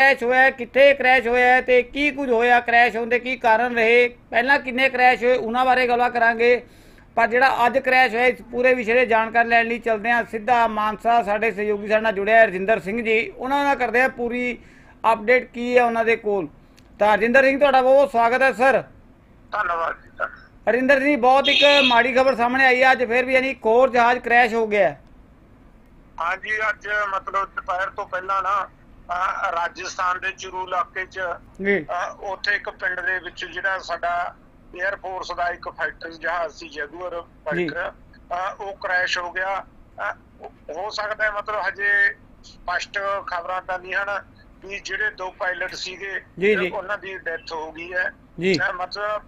Crash ਹੋਇਆ ਕਿੱਥੇ crash ਹੋਇਆ ਤੇ ਕੀ ਕੁਝ ਹੋਇਆ ਕ੍ਰੈਸ਼ ਹੋਣ ਦੇ ਕੀ ਕਾਰਨ ਰਹੇ? ਪਹਿਲਾਂ ਕਿੰਨੇ ਕ੍ਰੈਸ਼ ਹੋਏ ਉਹਨਾਂ ਬਾਰੇ ਗੱਲਾਂ ਕਰਾਂਗੇ। ਪਰ ਜਿਹੜਾ ਅੱਜ ਕ੍ਰੈਸ਼ ਹੋਇਆ ਇਸ ਪੂਰੇ ਵਿਸ਼ੇ ਦੇ ਜਾਣਕਾਰੀ ਲੈਣ ਲਈ ਚੱਲਦੇ ਹਾਂ ਸਿੱਧਾ ਮਾਨਸਾ ਸਾਡੇ ਸਹਿਯੋਗੀ ਸਾਡੇ ਨਾਲ ਜੁੜਿਆ ਰਜਿੰਦਰ ਸਿੰਘ ਜੀ। ਉਹਨਾਂ ਨਾਲ ਕਰਦੇ ਆ ਪੂਰੀ ਅਪਡੇਟ ਕੀ ਹੈ ਉਹਨਾਂ ਦੇ ਕੋਲ। ਤਾਂ ਰਜਿੰਦਰ ਸਿੰਘ ਤੁਹਾਡਾ ਬਹੁਤ ਸਵਾਗਤ ਹੈ ਸਰ ਧੰਨਵਾਦ ਜੀ ਧੰਨਵਾਦ। ਹਰਿੰਦਰ ਜੀ ਬਹੁਤ ਇੱਕ ਮਾੜੀ ਖਬਰ ਸਾਹਮਣੇ ਆਈ ਹੈ। ਅੱਜ ਫਿਰ ਵੀ ਯਾਨੀ ਇੱਕ ਹੋਰ ਜਹਾਜ਼ ਕ੍ਰੈਸ਼ ਹੋ ਗਿਆ। ਹਾਂਜੀ ਅੱਜ ਮਤਲਬ ਦੁਪਹਿਰ ਤੋਂ ਪਹਿਲਾਂ ਨਾ ਰਾਜਸਥਾਨ ਦੇ ਚੁਰੂ ਇਲਾਕੇ 'ਚ ਉੱਥੇ ਇੱਕ ਪਿੰਡ ਦੇ ਵਿੱਚ ਜਿਹੜਾ ਸਾਡਾ 에ਅਰ ਫੋਰਸ ਦਾ ਇੱਕ ਫਾਈਟਰ ਜਹਾਜ਼ ਸੀ ਜੈਗੂਅਰ ਫਾਈਟਰ ਉਹ ਕ੍ਰੈਸ਼ ਹੋ ਗਿਆ। ਹੋ ਸਕਦਾ ਹੈ ਮਤਲਬ ਹਜੇ ਸਪਸ਼ਟ ਖਬਰਾਂ ਤਾਂ ਨਹੀਂ ਹਨ ਵੀ ਜਿਹੜੇ ਦੋ ਪਾਇਲਟ ਸੀਗੇ। ਉਹਨਾਂ ਦੀ ਡੈਥ ਹੋ ਗਈ ਹੈ। ਜੀ। ਮਤਲਬ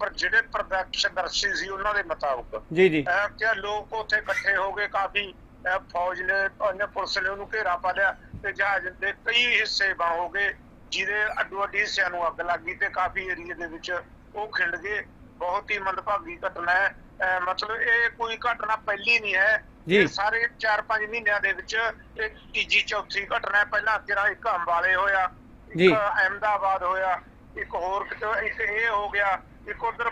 ਪਰ ਜਿਹੜੇ ਪ੍ਰਦਰਸ਼ਨਦਰਸ਼ੀ ਸੀ ਉਹਨਾਂ ਦੇ ਮੁਤਾਬਕ। ਜੀ ਜੀ। ਕਿ ਲੋਕ ਉੱਥੇ ਇਕੱਠੇ ਹੋ ਗਏ ਕਾਫੀ। ਫੌਜ ਨੇ ਉਹਨੇ ਪੁਲਿਸ ਨੇ ਉਹਨੂੰ ਘੇਰਾ ਪਾ ਲਿਆ ਤੇ ਜਹਾਜ਼ ਦੇ ਕਈ ਹਿੱਸੇ ਬਣ ਹੋ ਗਏ ਜਿਹਦੇ ਅੱਡੋ ਅੱਡੀ ਹਿੱਸਿਆਂ ਨੂੰ ਅੱਗ ਲੱਗ ਗਈ ਤੇ ਕਾਫੀ ਏਰੀਏ ਦੇ ਵਿੱਚ ਉਹ ਖਿੰਡ ਗਏ। ਬਹੁਤ ਹੀ ਮੰਦਭਾਗੀ ਘਟਨਾ ਹੈ। ਮਤਲਬ ਇਹ ਕੋਈ ਘਟਨਾ ਪਹਿਲੀ ਨਹੀਂ ਹੈ। ਇਹ ਸਾਰੇ 4-5 ਮਹੀਨਿਆਂ ਦੇ ਵਿੱਚ ਇਹ ਤੀਜੀ ਚੌਥੀ ਘਟਨਾ ਹੈ। ਪਹਿਲਾਂ ਜਿਹੜਾ ਇੱਕ ਅੰਬਾਲੇ ਹੋਇਆ। ਇੱਕ ਅਹਿਮਦਾਬਾਦ ਹੋਇਆ ਇੱਕ ਹੋਰ ਇੱਕ ਇਹ ਹੋ ਗਿਆ ਇੱਕ ਉਧਰ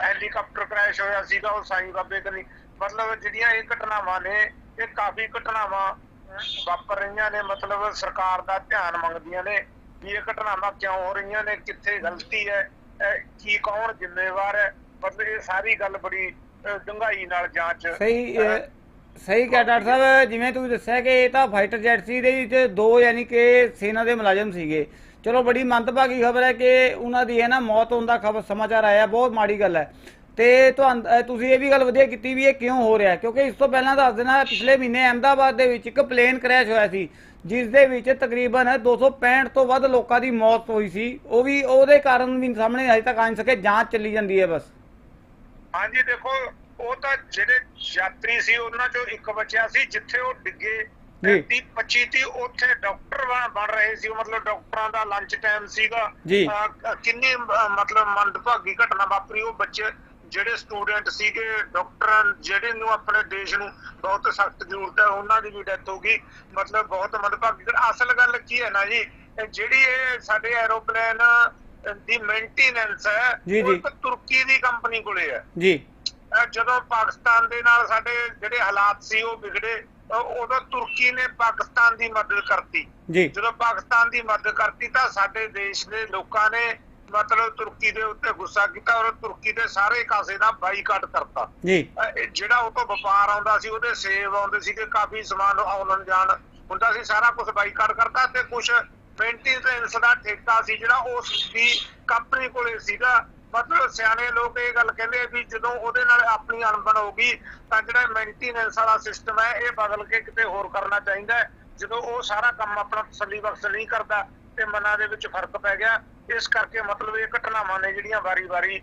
ਹੈਲੀਕਾਪਟਰ ਕ੍ਰੈਸ਼ ਹੋਇਆ ਸੀਗਾ ਉਹ ਸਾਈਂ ਬਾਬੇ ਕਨੀ। ਮਤਲਬ ਜਿਹੜੀਆਂ ਇਹ ਘਟਨਾਵਾਂ ਨੇ ਇਹ ਕਾਫੀ ਘਟਨਾਵਾਂ ਵਾਪਰ ਰਹੀਆਂ ਨੇ ਮਤਲਬ ਸਰਕਾਰ ਦਾ ਧਿਆਨ ਮੰਗਦੀਆਂ ਨੇ ਵੀ ਇਹ ਘਟਨਾਵਾਂ ਕਿਉਂ ਹੋ ਰਹੀਆਂ ਨੇ ਕਿੱਥੇ ਗਲਤੀ ਹੈ ਕੀ ਕੌਣ ਜ਼ਿੰਮੇਵਾਰ ਹੈ ਮਤਲਬ ਇਹ ਸਾਰੀ ਗੱਲ ਬੜੀ ਡੂੰਘਾਈ ਨਾਲ ਜਾਂਚ ਸਹੀ ਸਹੀ ਕਿਹਾ ਡਾਕਟਰ ਸਾਹਿਬ ਜਿਵੇਂ ਤੁਸੀਂ ਦੱਸਿਆ ਕਿ ਇਹ ਤਾਂ ਫਾਈਟਰ ਜੈਟ ਸੀ ਦੇ ਵਿੱਚ ਦੋ ਯਾਨੀ ਕਿ ਸੈਨਾ ਦੇ ਮੁਲਾਜ਼ਮ ਸੀਗੇ। ਚਲੋ ਬੜੀ ਮੰਦਭਾਗੀ ਖਬਰ ਹੈ ਕਿ ਉਹਨਾਂ ਦੀ ਹੈ ਨਾ ਮੌਤ ਹੋਣ ਦਾ ਖਬਰ ਸਮਾਚਾਰ ਆਇਆ ਬਹੁਤ ਮਾੜੀ ਗੱਲ ਹੈ। ਤੇ ਤੁਹਾਨੂੰ ਤੁਸੀਂ ਇਹ ਵੀ ਗੱਲ ਵਧੀਆ ਕੀਤੀ ਵੀ ਇਹ ਕਿਉਂ ਹੋ ਰਿਹਾ ਕਿਉਂਕਿ ਇਸ ਤੋਂ ਪਹਿਲਾਂ ਦੱਸ ਦੇਣਾ ਪਿਛਲੇ ਮਹੀਨੇ ਅਹਿਮਦਾਬਾਦ ਦੇ ਵਿੱਚ ਇੱਕ ਪਲੇਨ ਕ੍ਰੈਸ਼ ਹੋਇਆ ਸੀ ਜਿਸ ਦੇ ਵਿੱਚ ਤਕਰੀਬਨ 265 ਤੋਂ ਵੱਧ ਲੋਕਾਂ ਦੀ ਮੌਤ ਹੋਈ ਸੀ। ਉਹ ਵੀ ਉਹਦੇ ਕਾਰਨ ਵੀ ਸਾਹਮਣੇ ਅਜੇ ਤੱਕ ਆ ਨਹੀਂ ਸਕੇ ਜਾਂਚ ਚੱਲੀ ਜਾਂਦੀ ਹੈ ਬਸ। ਹਾਂਜੀ ਦੇਖੋ ਉਹ ਤਾਂ ਜਿਹੜੇ ਯਾਤਰੀ ਸੀ ਉਹਨਾਂ ਚੋਂ ਇੱਕ ਬਚਿਆ ਸੀ ਜਿੱਥੇ ਉਹ ਡਿੱਗੇ ਜੀ। 30 25 ਤੀ ਉੱਥੇ ਡਾਕਟਰ ਬਣ ਬਣ ਰਹੇ ਸੀ। ਮਤਲਬ ਡਾਕਟਰਾਂ ਦਾ ਲੰਚ ਟਾਈਮ ਸੀਗਾ। ਕਿੰਨੀ ਮਤਲਬ ਮੰਦਭਾਗੀ ਘਟਨਾ ਵਾਪਰੀ ਉਹ ਬੱਚੇ ਜਿਹੜੇ ਸਟੂਡੈਂਟ ਸੀਗੇ ਡਾਕਟਰ ਜਿਹੜੇ ਨੂੰ ਆਪਣੇ ਦੇਸ਼ ਨੂੰ ਬਹੁਤ ਸਖਤ ਜ਼ਰੂਰਤ ਹੈ ਉਹਨਾਂ ਦੀ ਵੀ ਡੈਥ ਹੋ ਗਈ। ਮਤਲਬ ਬਹੁਤ ਮੰਦਭਾਗੀ। ਅਸਲ ਗੱਲ ਕੀ ਹੈ ਨਾ ਜੀ ਜਿਹੜੀ ਇਹ ਸਾਡੇ ਐਰੋਪਲੇਨ ਦੀ ਮੇਨਟੇਨੈਂਸ ਹੈ ਉਹ ਤੁਰਕੀ ਦੀ ਕੰਪਨੀ ਕੋਲੇ ਹੈ। ਜੀ। ਜਦੋਂ ਪਾਕਿਸਤਾਨ ਦੇ ਨਾਲ ਸਾਡੇ ਜਿਹੜੇ ਹਾਲਾਤ ਸੀ ਉਹ ਵਿਗੜੇ ਉਦੋਂ ਤੁਰਕੀ ਨੇ ਪਾਕਿਸਤਾਨ ਦੀ ਮਦਦ ਕਰਤੀ। ਜਦੋਂ ਪਾਕਿਸਤਾਨ ਦੀ ਮਦਦ ਕਰਤੀ ਤਾਂ ਸਾਡੇ ਦੇਸ਼ ਦੇ ਲੋਕਾਂ ਨੇ ਮਤਲਬ ਤੁਰਕੀ ਦੇ ਉੱਤੇ ਗੁੱਸਾ ਕੀਤਾ ਔਰ ਤੁਰਕੀ ਦੇ ਸਾਰੇ ਕਾਸੇ ਦਾ ਬਾਈਕਾਟ ਕਰਤਾ। ਜੀ। ਜਿਹੜਾ ਉਹ ਤੋਂ ਵਪਾਰ ਆਉਂਦਾ ਸੀ ਉਹਦੇ ਸੇਵ ਆਉਂਦੇ ਸੀਗੇ ਕਾਫੀ ਸਮਾਨ ਆਉਣ ਜਾਣ। ਹੁੰਦਾ ਸੀ ਸਾਰਾ ਕੁਝ ਬਾਈਕਾਟ ਕਰਤਾ ਤੇ ਕੁਝ ਮੇਨਟੇਨੈਂਸ ਦਾ ਠੇਕਾ ਸੀ ਜਿਹੜਾ ਉਸ ਦੀ ਕੰਪਨੀ ਕੋਲੇ ਸੀਗਾ। ਮਤਲਬ ਸਿਆਣੇ ਲੋਕ ਇਹ ਗੱਲ ਕਹਿੰਦੇ ਵੀ ਜਦੋਂ ਉਹਦੇ ਨਾਲ ਆਪਣੀ ਅਣਬਣ ਹੋ ਗਈ ਤਾਂ ਜਿਹੜਾ ਮੇਨਟੇਨੈਂਸ ਵਾਲਾ ਸਿਸਟਮ ਹੈ ਇਹ ਬਦਲ ਕੇ ਕਿਤੇ ਹੋਰ ਕਰਨਾ ਚਾਹੀਦਾ। ਜਦੋਂ ਉਹ ਸਾਰਾ ਕੰਮ ਆਪਣਾ ਤਸੱਲੀ ਬਖਸ਼ ਨਹੀਂ ਕਰਦਾ ਤੇ ਮਨਾਂ ਦੇ ਵਿੱਚ ਫ਼ਰਕ ਪੈ ਗਿਆ ਇਸ ਕਰਕੇ ਮਤਲਬ ਇਹ ਘਟਨਾਵਾਂ ਨੇ ਜਿਹੜੀਆਂ ਵਾਰੀ-ਵਾਰੀ